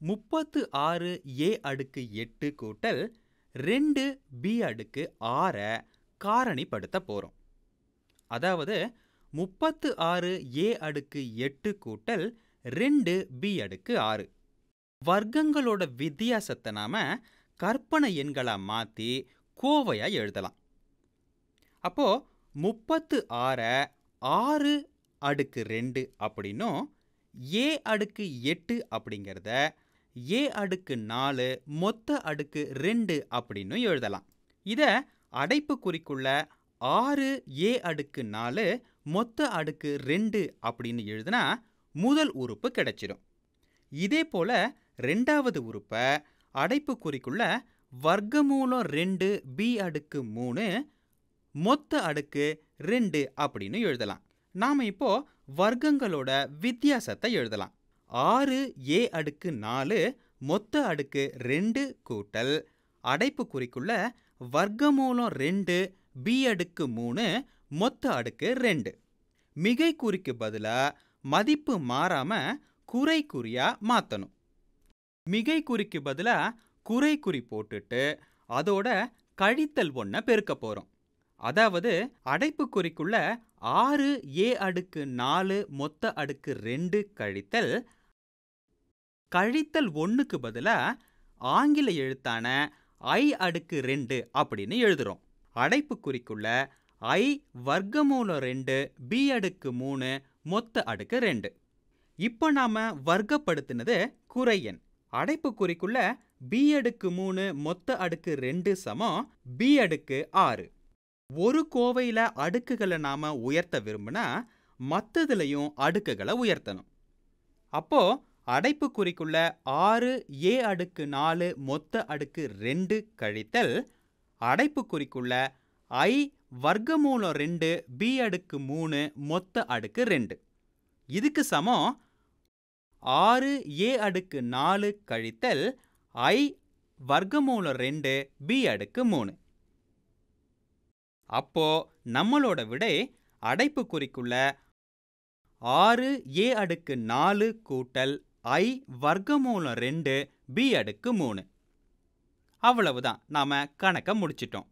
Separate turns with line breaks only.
முப்பத்து ஆறு ஏ அடுக்கு எட்டு கூட்டல் ரெண்டு பி அடுக்கு ஆறை காரணிப்படுத்த போகிறோம் அதாவது முப்பத்து ஆறு ஏ அடுக்கு எட்டு கூட்டல் ரெண்டு பி அடுக்கு ஆறு. வர்க்கங்களோட வித்தியாசத்தை நாம கற்பனை எண்களா மாற்றி கோவையாக எழுதலாம். அப்போ முப்பத்து ஆறை ஆறு அடுக்கு ரெண்டு அப்படின்னும் ஏ அடுக்கு எட்டு அப்படிங்கிறத ஏ அடுக்கு நாலு மொத்த அடுக்கு ரெண்டு அப்படின்னும் எழுதலாம். இதை அடைப்புக்குறிக்குள்ள ஆறு ஏ அடுக்கு நாலு மொத்த அடுக்கு ரெண்டு அப்படின்னு எழுதுனா முதல் உறுப்பு கிடைச்சிடும் இதே போல ரெண்டாவது உறுப்பை அடைப்புக்குறிக்குள்ள வர்க்கமூலம் ரெண்டு பி அடுக்கு மூணு மொத்த அடுக்கு ரெண்டு அப்படின்னு எழுதலாம். நாம் இப்போ வர்க்கங்களோட வித்தியாசத்தை எழுதலாம். ஆறு ஏ அடுக்கு நாலு மொத்த அடுக்கு ரெண்டு கூட்டல். அடைப்பு குறிக்குள்ள வர்க்கமூலம் ரெண்டு பி அடுக்கு மூணு மொத்த அடுக்கு ரெண்டு. மிகை குறிக்கு பதிலாக மதிப்பு மாறாம குறை குறியா மாற்றணும் மிகை குறிக்கு பதிலாக குறை குறி போட்டுட்டு அதோட கழித்தல் ஒன்றை பெருக்க போகிறோம் அதாவது அடைப்பு குறிக்குள்ள ஆறு ஏ அடுக்கு நாலு மொத்த அடுக்கு ரெண்டு கழித்தல் கழித்தல் ஒன்றுக்கு பதிலாக ஆங்கில எழுத்தான ஐ அடுக்கு ரெண்டு அப்படின்னு எழுதுறோம். அடைப்புக்குறிக்குள்ள ஐ வர்க்கமூலம் ரெண்டு பி அடுக்கு மூணு மொத்த அடுக்கு ரெண்டு. இப்போ நாம வர்க்கப்படுத்தினது குறையன் அடைப்புக்குறிக்குள்ள பி அடுக்கு மூணு மொத்த அடுக்கு ரெண்டு சமம் பி அடுக்கு ஆறு. ஒரு கோவையில் அடுக்குகளை நாம உயர்த்த விரும்புனா மற்றதுலையும் அடுக்குகளை உயர்த்தணும். அப்போ அடைப்புக்குறிக்குள்ள ஆறு ஏ அடுக்கு நாலு மொத்த அடுக்கு ரெண்டு கழித்தல் அடைப்புக்குறிக்குள்ள ஐ வர்க்கமூலம் ரெண்டு பி அடுக்கு மூணு மொத்த அடுக்கு ரெண்டு. இதுக்கு சமம் ஆறு ஏ அடுக்கு நாலு கழித்தல் ஐ வர்க்கமூலம் ரெண்டு பி அடுக்கு மூணு. அப்போ நம்மளோட விடை அடைப்புக்குறிக்குள்ள ஆறு ஏ அடுக்கு நாலு கூட்டல் ஐ வர்க்கமூலம் ரெண்டு பி அடுக்கு மூணு. அவ்வளவுதான். நாம கணக்கை முடிச்சிட்டோம்.